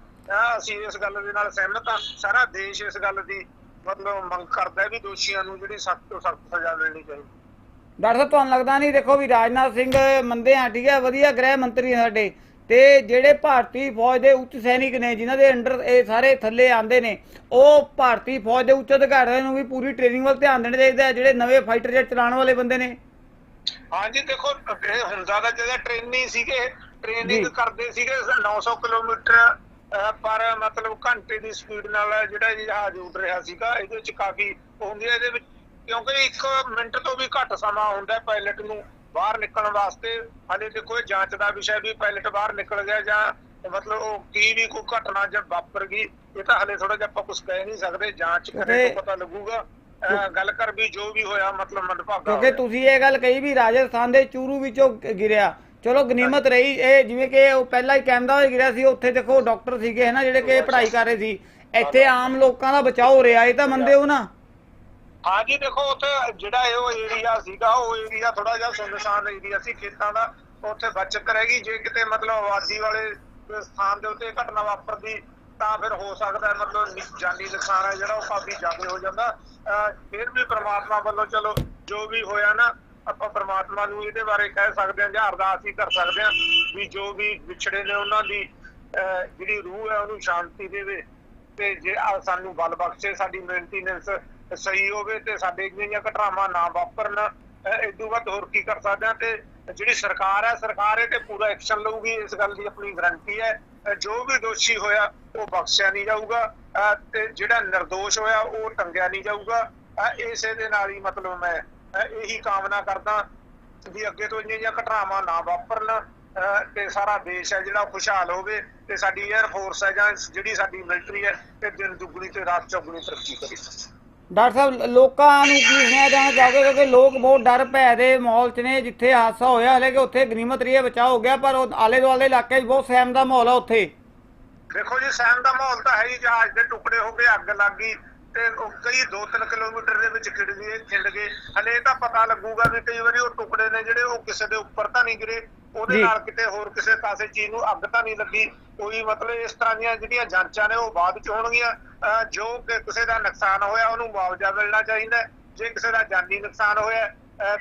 ਅਸੀਂ ਇਸ ਗੱਲ ਦੇ ਨਾਲ ਸਹਿਮਤ ਹਾਂ ਸਾਰਾ ਦੇਸ਼ ਇਸ ਗੱਲ ਦੀ ਮਤਲਬ ਮੰਗ ਕਰਦਾ ਵੀ ਦੋਸ਼ੀਆਂ ਨੂੰ ਜਿਹੜੀ ਸਖਤ ਤੋਂ ਸਖਤ ਸਜ਼ਾ ਮਿਲਣੀ ਚਾਹੀਦੀ। ਡਾਕਟਰ ਸਾਹਿਬ, ਤੁਹਾਨੂੰ ਲੱਗਦਾ ਨਹੀਂ? ਦੇਖੋ ਵੀ ਰਾਜਨਾਥ ਸਿੰਘ ਮੰਦੇ ਆ, ਠੀਕ ਹੈ ਵਧੀਆ ਗ੍ਰਹਿ ਮੰਤਰੀ ਸਾਡੇ। ਤੇ ਜਿਹੜੇ ਭਾਰਤੀ ਫੌਜ ਦੇ ਉੱਚ ਸੈਨਿਕ ਨੇ, ਜਿਨ੍ਹਾਂ ਦੇ ਅੰਡਰ ਇਹ ਸਾਰੇ ਥੱਲੇ ਆਂਦੇ ਨੇ, ਉਹ ਭਾਰਤੀ ਫੌਜ ਦੇ ਉੱਚ ਅਧਿਕਾਰੀਆਂ ਨੂੰ ਵੀ ਪੂਰੀ ਟ੍ਰੇਨਿੰਗ ਵੱਲ ਧਿਆਨ ਦੇਣਾ ਚਾਹੀਦਾ ਹੈ, ਜਿਹੜੇ ਨਵੇਂ ਫਾਈਟਰ ਜੈਟ ਚਲਾਉਣ ਵਾਲੇ ਬੰਦੇ ਨੇ। ਹਾਂਜੀ ਦੇਖੋ ਇਹ ਹੁੰਦਾ ਤਾਂ ਜਿਹੜਾ ਟ੍ਰੇਨਿੰਗ ਸੀਗੇ ਜੀ। ਟ੍ਰੇਨਿੰਗ ਕਰਦੇ ਸੀਗੇ 900 ਕਿਲੋਮੀਟਰ ਪਰ ਮਤਲਬ ਘੰਟੇ ਦੀ ਸਪੀਡ ਨਾਲ ਜਿਹੜਾ ਜਹਾਜ਼ ਉੱਡ ਰਿਹਾ ਸੀਗਾ ਇਹਦੇ ਵਿੱਚ ਕਾਫੀ ਹੁੰਦੀ ਹੈ ਇਹਦੇ ਵਿੱਚ ਕਿਉਂਕਿ 1 ਮਿੰਟ ਤੋਂ ਵੀ ਘੱਟ ਸਮਾਂ ਹੁੰਦਾ ਪਾਇਲਟ ਨੂੰ ਬਾਹਰ ਨਿਕਲਣ ਵਾਸਤੇ ਹਾਲੇ ਦੇਖੋ ਇਹ ਜਾਂਚ ਦਾ ਵਿਸ਼ਾ ਵੀ ਪਾਇਲਟ ਬਾਹਰ ਨਿਕਲ ਗਿਆ ਜਾਂ ਮਤਲਬ ਉਹ ਕੀ ਵੀ ਕੋਈ ਘਟਨਾ ਜਦ ਵਾਪਰ ਗਈ ਇਹ ਤਾਂ ਹਲੇ ਥੋੜਾ ਜਿਹਾ ਆਪਾਂ ਕੁਝ ਕਹਿ ਨਹੀਂ ਸਕਦੇ ਜਾਂਚ ਕਰੇ ਤਾਂ ਪਤਾ ਲੱਗੂਗਾ ਗੱਲ ਕਰ ਵੀ ਜੋ ਵੀ ਹੋਇਆ ਮਤਲਬ ਮੰਦਭਾਗਾ ਕਿਉਂਕਿ। ਤੁਸੀਂ ਇਹ ਗੱਲ ਕਹੀ ਵੀ ਰਾਜਸਥਾਨ ਦੇ ਚੂਰੂ ਵਿੱਚੋਂ ਗਿਰਿਆ। ਚਲੋ ਗਨੀਮਤ ਰਹੀ ਇਹ ਜਿਵੇਂ ਕਿ ਉਹ ਪਹਿਲਾਂ ਹੀ ਕੈਮਰਾ ਹੋਇਆ ਗਿਰਿਆ ਸੀ ਉੱਥੇ ਦੇਖੋ ਡਾਕਟਰ ਸੀਗੇ ਹਨਾ ਜਿਹੜੇ ਕਿ ਪੜ੍ਹਾਈ ਕਰ ਰਹੇ ਸੀ। ਇੱਥੇ ਆਮ ਲੋਕਾਂ ਦਾ ਬਚਾਅ ਹੋ ਰਿਹਾ ਇਹ ਤਾਂ ਮੰਨਦੇ ਹੋ ਨਾ? ਹਾਂਜੀ ਦੇਖੋ ਉੱਥੇ ਜਿਹੜਾ ਇਹ ਉਹ ਏਰੀਆ ਸੀਗਾ ਉਹ ਏਰੀਆ ਥੋੜਾ ਜਿਹਾ ਸੁੰਨਸਾਨ ਏਰੀਆ ਸੀ ਖੇਤਾਂ ਦਾ। ਉੱਥੇ ਬਚਤ ਰਹੇਗੀ ਜੇ ਕਿਤੇ ਮਤਲਬ ਆਬਾਦੀ ਵਾਲੇ ਸਥਾਨ ਦੇ ਉੱਤੇ ਘਟਨਾ ਵਾਪਰਦੀ ਤਾਂ ਫਿਰ ਹੋ ਸਕਦਾ ਮਤਲਬ ਜਾਨੀ ਨੁਕਸਾਨ ਹੈ, ਜਿਹੜਾ ਉਹ ਕਾਫੀ ਜ਼ਿਆਦਾ ਹੋ ਜਾਂਦਾ। ਫਿਰ ਵੀ ਪ੍ਰਮਾਤਮਾ ਵੱਲੋਂ ਚਲੋ, ਜੋ ਵੀ ਹੋਇਆ ਨਾ, ਆਪਾਂ ਪ੍ਰਮਾਤਮਾ ਨੂੰ ਇਹਦੇ ਬਾਰੇ ਕਹਿ ਸਕਦੇ ਹਾਂ ਜਾਂ ਅਰਦਾਸ ਹੀ ਕਰ ਸਕਦੇ ਹਾਂ ਵੀ ਜੋ ਵੀ ਵਿਛੜੇ ਨੇ ਉਹਨਾਂ ਦੀ ਜਿਹੜੀ ਰੂਹ ਹੈ, ਉਹਨੂੰ ਸ਼ਾਂਤੀ ਦੇਵੇ ਤੇ ਜੇ ਸਾਨੂੰ ਬਲ ਬਖਸ਼ੇ, ਸਾਡੀ ਮੇਨਟੇਨੈਂਸ ਸਹੀ ਹੋਵੇ ਤੇ ਸਾਡੇ ਜਿਹੀਆਂ ਘਟਨਾਵਾਂ ਨਾ ਵਾਪਰਨ, ਅਹ ਇਦੋਂ ਵੱਧ ਹੋਰ ਕੀ ਕਰ ਸਕਦੇ ਹਾਂ ਤੇ ਜਿਹੜੀ ਸਰਕਾਰ ਹੈ, ਸਰਕਾਰ ਇਹ ਤੇ ਪੂਰਾ ਐਕਸ਼ਨ ਲਊਗੀ, ਇਸ ਗੱਲ ਦੀ ਆਪਣੀ ਗਰੰਟੀ ਹੈ। ਜੋ ਵੀ ਦੋਸ਼ੀ ਹੋਇਆ, ਉਹ ਬਖਸ਼ਿਆ ਨਹੀਂ ਜਾਊਗਾ। ਤੇ ਜਿਹੜਾ ਨਿਰਦੋਸ਼ ਹੋਇਆ, ਉਹ ਟੰਗਿਆ ਨਹੀਂ ਜਾਊਗਾ। ਇਸੇ ਦੇ ਨਾਲ ਹੀ ਮਤਲਬ ਮੈਂ ਇਹੀ ਕਾਮਨਾ ਕਰਦਾ ਵੀ ਅੱਗੇ ਤੋਂ ਇੰਨੀਆਂ ਜਿਹੀਆਂ ਘਟਨਾਵਾਂ ਨਾ ਵਾਪਰਨ। ਅਹ ਤੇ ਸਾਰਾ ਦੇਸ਼ ਹੈ ਜਿਹੜਾ ਖੁਸ਼ਹਾਲ ਹੋਵੇ ਤੇ ਸਾਡੀ 에ਅਰ ਫੋਰਸ ਹੈ ਜਾਂ ਜਿਹੜੀ ਸਾਡੀ ਮਿਲਟਰੀ ਹੈ, ਤੇ ਦਿਨ ਦੁੱਗਣੀ ਤੇ ਰਾਤ ਚੌਗਣੀ ਤਰੱਕੀ ਕਰੇ। ਡਾਕਟਰ ਸਾਹਿਬ, ਲੋਕਾਂ ਨੂੰ ਕੀ ਸੁਣਿਆ ਜਾਣਾ? ਚਾਹੋਗੇ ਕਿਉਂਕਿ ਲੋਕ ਬਹੁਤ ਡਰ ਭੈ ਦੇ ਮਾਹੌਲ 'ਚ ਨੇ, ਜਿੱਥੇ ਹਾਦਸਾ ਹੋਇਆ, ਹਲੇ ਕਿ ਉੱਥੇ ਗਨੀਮਤ ਰਹੀ ਹੈ, ਬਚਾਅ ਹੋ ਗਿਆ, ਪਰ ਉਹ ਆਲੇ ਦੁਆਲੇ ਇਲਾਕੇ 'ਚ ਬਹੁਤ ਸਹਿਮ ਦਾ ਮਾਹੌਲ ਆ ਉੱਥੇ। ਦੇਖੋ ਜੀ, ਸਹਿਮ ਦਾ ਮਾਹੌਲ ਤਾਂ ਹੈ ਹੀ, ਜਹਾਜ਼ ਦੇ ਟੁਕੜੇ ਹੋ ਗਏ, ਅੱਗ ਲੱਗ ਗਈ। ਤੇ ਉਹ ਕਈ 2-3 ਕਿਲੋਮੀਟਰ ਦੇ ਵਿੱਚ ਖਿੜ ਗਏ ਖਿੰਡ ਗਏ ਹਲੇ ਤਾਂ ਪਤਾ ਲੱਗੂਗਾ ਵੀ ਕਈ ਵਾਰੀ ਉਹ ਟੁਕੜੇ ਨੇ ਜਿਹੜੇ ਉਹ ਕਿਸੇ ਦੇ ਉੱਪਰ ਤਾਂ ਨਹੀਂ ਗਿਰੇ ਉਹਦੇ। ਨਾਲ ਕਿਤੇ ਹੋਰ ਕਿਸੇ ਕਾਸੇ ਚੀਜ਼ ਨੂੰ ਅੱਗ ਤਾਂ ਨਹੀਂ ਲੱਗੀ ਕੋਈ ਮਤਲਬ ਇਸ ਤਰ੍ਹਾਂ ਦੀਆਂ ਜਿਹੜੀਆਂ ਜਾਂਚਾਂ ਨੇ ਉਹ ਬਾਅਦ ਚ ਹੋਣਗੀਆਂ ਜੋ ਕਿਸੇ ਦਾ ਨੁਕਸਾਨ ਹੋਇਆ ਉਹਨੂੰ ਮੁਆਵਜ਼ਾ ਮਿਲਣਾ ਚਾਹੀਦਾ। ਜੇ ਕਿਸੇ ਦਾ ਜਾਨੀ ਨੁਕਸਾਨ ਹੋਇਆ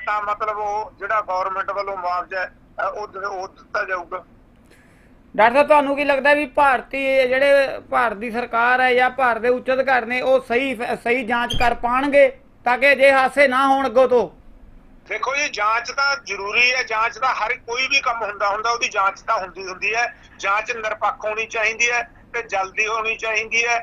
ਤਾਂ ਮਤਲਬ ਉਹ ਜਿਹੜਾ ਗਵਰਨਮੈਂਟ ਵੱਲੋਂ ਮੁਆਵਜ਼ਾ ਉਹ ਉਹ ਦਿੱਤਾ ਜਾਊਗਾ ਡਾਕਟਰ ਸਾਹਿਬ, ਤੁਹਾਨੂੰ ਕੀ ਲੱਗਦਾ ਵੀ ਭਾਰਤੀ ਜਿਹੜੇ ਭਾਰਤ ਦੀ ਸਰਕਾਰ ਹੈ ਜਾਂ ਭਾਰਤ ਦੇ ਉੱਚ ਅਧਿਕਾਰੀ ਨੇ ਉਹ ਸਹੀ ਸਹੀ ਜਾਂਚ ਕਰ ਪਾਣਗੇ ਤਾਂ ਕਿ ਜੇ ਹਾਦਸੇ ਨਾ ਹੋਣ ਅੱਗੋਂ ਤੋਂ? ਦੇਖੋ ਜੀ, ਜਾਂਚ ਤਾਂ ਜ਼ਰੂਰੀ ਹੈ, ਜਾਂਚ ਦਾ ਹਰ ਕੋਈ ਵੀ ਕੰਮ ਹੁੰਦਾ ਹੁੰਦਾ ਉਹਦੀ ਜਾਂਚ ਤਾਂ ਹੁੰਦੀ ਹੁੰਦੀ ਹੈ। ਜਾਂਚ ਨਿਰਪੱਖ ਹੋਣੀ ਚਾਹੀਦੀ ਹੈ ਤੇ ਜਲਦੀ ਹੋਣੀ ਚਾਹੀਦੀ ਹੈ।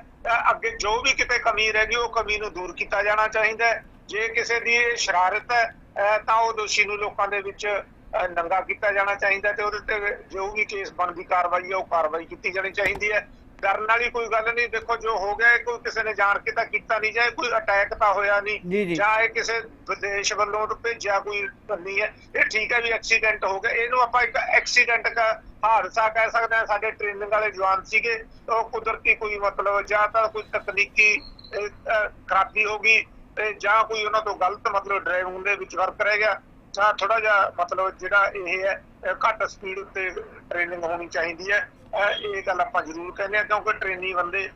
ਅੱਗੇ ਜੋ ਵੀ ਕਿਤੇ ਕਮੀ ਰਹਿ ਗਈ ਉਹ ਕਮੀ ਨੂੰ ਦੂਰ ਕੀਤਾ ਜਾਣਾ ਚਾਹੀਦਾ ਜੇ ਕਿਸੇ ਦੀ ਸ਼ਰਾਰਤ ਹੈ ਤਾਂ ਉਹ ਦੋਸ਼ੀ ਨੂੰ ਲੋਕਾਂ ਦੇ ਵਿੱਚ ਨੰਗਾ ਕੀਤਾ ਜਾਣਾ ਚਾਹੀਦਾ ਤੇ ਉਹਦੇ ਤੇ ਜੋ ਵੀ ਕੇਸ ਬਣਦੀ ਕਾਰਵਾਈ ਹੈ ਉਹ ਕਾਰਵਾਈ ਕੀਤੀ ਜਾਣੀ ਚਾਹੀਦੀ ਹੈ। ਡਰਨ ਵਾਲੀ ਕੋਈ ਗੱਲ ਨਹੀਂ ਦੇਖੋ ਜੋ ਹੋ ਗਿਆ ਕੋਈ ਕਿਸੇ ਨੇ ਜਾਣ ਕੇ ਤਾਂ ਕੀਤਾ ਨਹੀਂ ਜਾਏ ਕੋਈ ਅਟੈਕ ਤਾਂ ਹੋਇਆ ਨਹੀਂ ਜੀ। ਇਹ ਕਿਸੇ ਵਿਦੇਸ਼ ਵੱਲੋਂ ਭੇਜਿਆ ਕੋਈ ਨਹੀਂ ਹੈ। ਇਹ ਠੀਕ ਹੈ ਵੀ ਐਕਸੀਡੈਂਟ ਹੋ ਗਿਆ। ਇਹਨੂੰ ਆਪਾਂ ਇੱਕ ਐਕਸੀਡੈਂਟ ਦਾ ਹਾਦਸਾ ਕਹਿ ਸਕਦੇ ਹਾਂ। ਸਾਡੇ ਟ੍ਰੇਨਿੰਗ ਵਾਲੇ ਜਵਾਨ ਸੀਗੇ ਉਹ ਕੁਦਰਤੀ ਕੋਈ ਮਤਲਬ ਜਾਂ ਤਾਂ ਕੋਈ ਤਕਨੀਕੀ ਖਰਾਬੀ ਹੋ ਗਈ ਤੇ ਜਾਂ ਕੋਈ ਉਹਨਾਂ ਤੋਂ ਗਲਤ ਮਤਲਬ ਡਰਾਈਵਿੰਗ ਦੇ ਵਿੱਚ ਫ਼ਰਕ ਰਹਿ ਗਿਆ। ਜਾਂ ਥੋੜਾ ਜਿਹਾ ਮਤਲਬ ਜਿਹੜਾ ਇਹ ਹੈ ਘੱਟ ਸਪੀਡ ਉੱਤੇ ਟ੍ਰੇਨਿੰਗ ਹੋਣੀ ਚਾਹੀਦੀ ਹੈ। ਇਹ ਗੱਲ ਆਪਾਂ ਜ਼ਰੂਰ ਕਹਿੰਦੇ ਆ ਕਿਉਂਕਿ ਟ੍ਰੇਨੀ ਬੰਦੇ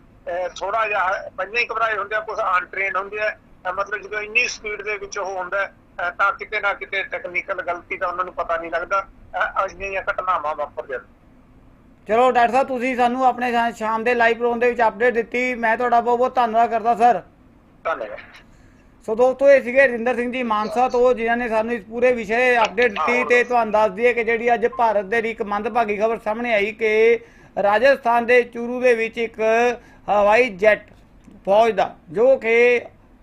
ਥੋੜਾ ਜਿਹਾ ਪਹਿਲਾਂ ਹੀ ਘਬਰਾਏ ਹੁੰਦੇ ਆ ਕੁਝ ਅਨਟ੍ਰੇਨ ਹੁੰਦੇ ਆ। ਮਤਲਬ ਜਦੋਂ ਇੰਨੀ ਸਪੀਡ ਦੇ ਵਿੱਚ ਉਹ ਹੁੰਦਾ ਤਾਂ ਕਿਤੇ ਨਾ ਕਿਤੇ ਟੈਕਨੀਕਲ ਗਲਤੀ ਦਾ ਉਹਨਾਂ ਨੂੰ ਪਤਾ ਨਹੀਂ ਲੱਗਦਾ ਅਜਿਹੀਆਂ ਘਟਨਾਵਾਂ ਵਾਪਰ ਜਾਂਦੀਆਂ। ਚਲੋ ਡਾਕਟਰ ਸਾਹਿਬ ਤੁਸੀਂ ਸਾਨੂੰ ਆਪਣੇ ਸ਼ਾਮ ਦੇ ਲਾਈਵ ਪ੍ਰੋਗਰਾਮ ਦੇ ਵਿੱਚ ਅਪਡੇਟ ਦਿੱਤੀ। ਮੈਂ ਤੁਹਾਡਾ ਬਹੁਤ ਬਹੁਤ ਧੰਨਵਾਦ ਕਰਦਾ ਸਰ। ਧੰਨਵਾਦ। ਸੋ ਦੋਸਤੋ, ਇਹ ਸੀਗੇ ਰਿੰਦਰ ਸਿੰਘ ਜੀ ਮਾਨਸਾ ਤੋਂ, ਜਿਨ੍ਹਾਂ ਨੇ ਸਾਨੂੰ ਇਸ ਪੂਰੇ ਵਿਸ਼ੇ ਅਪਡੇਟ ਦਿੱਤੀ ਤੇ ਤੁਹਾਨੂੰ ਦੱਸ ਦਈਏ ਕਿ ਜਿਹੜੀ ਅੱਜ ਭਾਰਤ ਦੇ ਲਈ ਇੱਕ ਮੰਦਭਾਗੀ ਖਬਰ ਸਾਹਮਣੇ ਆਈ ਕਿ ਰਾਜਸਥਾਨ ਦੇ ਚੂਰੂ ਦੇ ਵਿੱਚ ਇੱਕ ਹਵਾਈ ਜੈਟ ਫੌਜ ਦਾ ਜੋ ਕਿ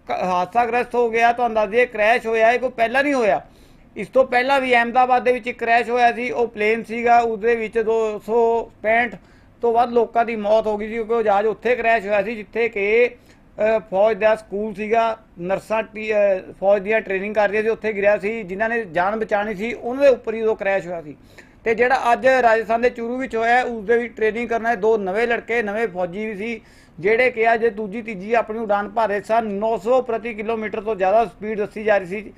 ਹਾਦਸਾਗ੍ਰਸਤ ਹੋ ਗਿਆ। ਤੁਹਾਨੂੰ ਦੱਸ ਦਈਏ ਕ੍ਰੈਸ਼ ਹੋਇਆ, ਇਹ ਕੋਈ ਪਹਿਲਾਂ ਨਹੀਂ ਹੋਇਆ। ਇਸ ਤੋਂ ਪਹਿਲਾਂ ਵੀ ਅਹਿਮਦਾਬਾਦ ਦੇ ਵਿੱਚ ਇੱਕ ਕ੍ਰੈਸ਼ ਹੋਇਆ ਸੀ, ਉਹ ਪਲੇਨ ਸੀਗਾ ਉਸ ਦੇ ਵਿੱਚ 265 ਤੋਂ ਵੱਧ ਲੋਕਾਂ ਦੀ ਮੌਤ ਹੋ ਗਈ ਸੀ, ਕਿਉਂਕਿ ਉਹ ਜਹਾਜ਼ ਉੱਥੇ ਕ੍ਰੈਸ਼ ਹੋਇਆ ਸੀ, ਜਿੱਥੇ ਕਿ ਫੌਜ ਦਾ ਸਕੂਲ ਸੀਗਾ, ਨਰਸਾਂ ਟੀ- ਫੌਜ ਦੀਆਂ ਟ੍ਰੇਨਿੰਗ ਕਰ ਰਹੀਆਂ ਸੀ, ਉੱਥੇ ਗਿਰਿਆ ਸੀ, ਜਿਨ੍ਹਾਂ ਨੇ ਜਾਨ ਬਚਾਣੀ ਸੀ, ਉਹਨਾਂ ਦੇ ਉੱਪਰ ਹੀ ਉਹ ਕ੍ਰੈਸ਼ ਹੋਇਆ ਸੀ। ਤੇ ਜਿਹੜਾ ਅੱਜ ਰਾਜਸਥਾਨ ਦੇ ਚੂਰੂ ਵਿੱਚ ਹੋਇਆ, ਉਸ ਦੇ ਵੀ ਟ੍ਰੇਨਿੰਗ ਕਰਨ ਵਾਲੇ ਦੋ ਨਵੇਂ ਲੜਕੇ, ਨਵੇਂ ਫੌਜੀ ਵੀ ਸੀ, ਜਿਹੜੇ ਕਿ ਅੱਜ ਦੂਜੀ, ਤੀਜੀ ਆਪਣੀ ਉਡਾਨ ਭਰ ਰਹੇ ਸਨ। 900 ਪ੍ਰਤੀ ਕਿਲੋਮੀਟਰ ਤੋਂ ਜ਼ਿਆਦਾ ਸਪੀਡ ਦੱਸੀ ਜਾ ਰਹੀ ਸੀ।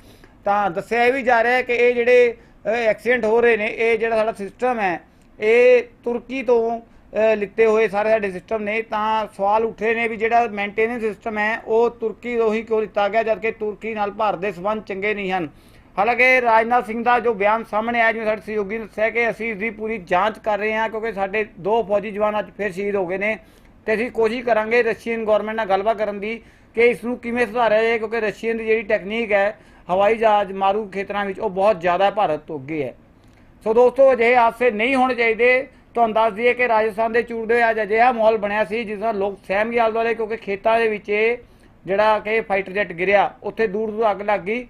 ਤਾਂ ਦੱਸਿਆ ਇਹ ਵੀ ਜਾ ਰਿਹਾ ਹੈ ਕਿ ਇਹ ਜਿਹੜੇ ਐਕਸੀਡੈਂਟ ਹੋ ਰਹੇ ਨੇ, ਇਹ ਜਿਹੜਾ ਸਾਡਾ ਸਿਸਟਮ ਹੈ, ਇਹ ਤੁਰਕੀ ਤੋਂ ਲਿੱਤੇ ਹੋਏ ਸਾਰੇ ਸਾਡੇ ਸਿਸਟਮ ਨੇ, ਤਾਂ ਸਵਾਲ ਉੱਠੇ ਨੇ ਵੀ ਜਿਹੜਾ ਮੇਨਟੇਨੈਂਸ ਸਿਸਟਮ ਹੈ, ਉਹ ਤੁਰਕੀ ਤੋਂ ਹੀ ਕਿਉਂ ਦਿੱਤਾ ਗਿਆ, ਜਦਕਿ ਤੁਰਕੀ ਨਾਲ ਭਾਰਤ ਦੇ ਸਬੰਧ ਚੰਗੇ ਨਹੀਂ ਹਨ। ਹਾਲਾਂਕਿ ਰਾਜਨਾਥ ਸਿੰਘ ਦਾ ਜੋ ਬਿਆਨ ਸਾਹਮਣੇ ਆਇਆ, ਜਿਵੇਂ ਸਾਡੇ ਸਹਿਯੋਗੀ ਨੇ ਦੱਸਿਆ ਕਿ ਅਸੀਂ ਇਸ ਦੀ ਪੂਰੀ ਜਾਂਚ ਕਰ ਰਹੇ ਹਾਂ, ਕਿਉਂਕਿ ਸਾਡੇ ਦੋ ਫੌਜੀ ਜਵਾਨ ਅੱਜ ਫਿਰ ਸ਼ਹੀਦ ਹੋ ਗਏ ਨੇ। ਤੇ ਅਸੀਂ ਕੋਸ਼ਿਸ਼ ਕਰਾਂਗੇ ਰਸ਼ੀਅਨ ਗਵਰਨਮੈਂਟ ਨਾਲ ਗੱਲਬਾਤ ਕਰਨ ਦੀ ਕਿ ਇਸ ਨੂੰ ਕਿਵੇਂ ਸੁਧਾਰਿਆ ਜਾਏ, ਕਿਉਂਕਿ ਰਸ਼ੀਅਨ ਦੀ ਜਿਹੜੀ ਟੈਕਨੀਕ ਹੈ, ਹਵਾਈ ਜਹਾਜ਼ ਮਾਰੂ ਖੇਤਰਾਂ ਵਿੱਚ ਉਹ ਬਹੁਤ ਜ਼ਿਆਦਾ ਭਾਰਤ ਤੋਂ ਅੱਗੇ ਹੈ। ਸੋ ਦੋਸਤੋ, ਅਜਿਹੇ ਹਾਦਸੇ ਨਹੀਂ ਹੋਣੇ ਚਾਹੀਦੇ। ਤੁਹਾਨੂੰ ਦੱਸ ਦਈਏ ਕਿ ਰਾਜਸਥਾਨ ਦੇ ਚੂੜ ਦੇ ਅੱਜ ਅਜਿਹਾ ਮਾਹੌਲ ਬਣਿਆ ਸੀ, ਜਿਸ ਨਾਲ ਲੋਕ ਸਹਿਮ ਗਏ ਆਲੇ ਦੁਆਲੇ, ਕਿਉਂਕਿ ਖੇਤਾਂ ਦੇ ਵਿੱਚ ਜਿਹੜਾ ਕਿ ਫਾਈਟਰ ਜੈਟ ਗਿਰਿਆ, ਉੱਥੇ ਦੂਰ ਦੂਰ ਅੱਗ ਲੱਗ ਗਈ।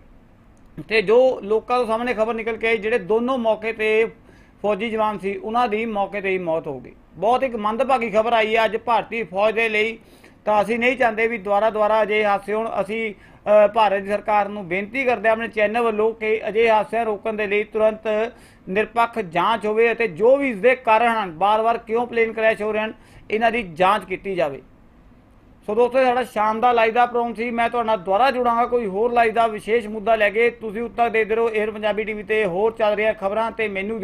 ਤੇ ਜੋ ਲੋਕਾਂ ਤੋਂ ਸਾਹਮਣੇ ਖਬਰ ਨਿਕਲ ਕੇ ਆਈ, ਜਿਹੜੇ ਦੋਨੋਂ ਮੌਕੇ ਤੇ ਫੌਜੀ ਜਵਾਨ ਸੀ, ਉਹਨਾਂ ਦੀ ਮੌਕੇ ਤੇ ਹੀ ਮੌਤ ਹੋ ਗਈ। ਬਹੁਤ ਇੱਕ ਮੰਦਭਾਗੀ ਖਬਰ ਆਈ ਹੈ ਅੱਜ ਭਾਰਤੀ ਫੌਜ ਦੇ ਲਈ ਤਾਂ ਅਸੀਂ ਨਹੀਂ ਚਾਹੁੰਦੇ ਵੀ ਦੁਆਰਾ ਦੁਆਰਾ ਅਜਿਹੇ ਹਾਦਸੇ ਹੋਣ। ਅਸੀਂ ਭਾਰਤ ਦੀ ਸਰਕਾਰ ਨੂੰ ਬੇਨਤੀ ਕਰਦੇ ਹਾਂ, ਆਪਣੇ ਚੈਨਲ ਵੱਲੋਂ ਕਿ ਅਜਿਹੇ ਹਾਦਸਿਆਂ ਰੋਕਣ ਦੇ ਲਈ ਤੁਰੰਤ ਨਿਰਪੱਖ ਜਾਂਚ ਹੋਵੇ ਅਤੇ ਜੋ ਵੀ ਇਸ ਦੇ ਕਾਰਨ ਹਨ ਬਾਰ-ਬਾਰ ਕਿਉਂ ਪਲੇਨ ਕ੍ਰੈਸ਼ ਹੋ ਰਹੇ ਹਨ, ਇਹਨਾਂ ਦੀ ਜਾਂਚ ਕੀਤੀ ਜਾਵੇ। ਸੋ ਦੋਸਤੋ ਸਾਡਾ ਸ਼ਾਮ ਦਾ ਲਾਈਵ ਦਾ ਪ੍ਰੋਗਰਾਮ ਸੀ। ਮੈਂ ਤੁਹਾਡਾ ਨਾਲ ਦੁਬਾਰਾ ਜੁੜਾਂਗਾ, ਕੋਈ ਹੋਰ ਲਾਈਵ ਦਾ ਵਿਸ਼ੇਸ਼ ਮੁੱਦਾ ਲੈ ਕੇ। ਤੁਸੀਂ ਉੱਤਰ ਦੇ ਦਿਓ 에ਅਰ ਪੰਜਾਬੀ ਟੀਵੀ ਤੇ ਹੋਰ ਚੱਲ ਰਹੀਆਂ ਖਬਰਾਂ ਤੇ ਮੈਨੂੰ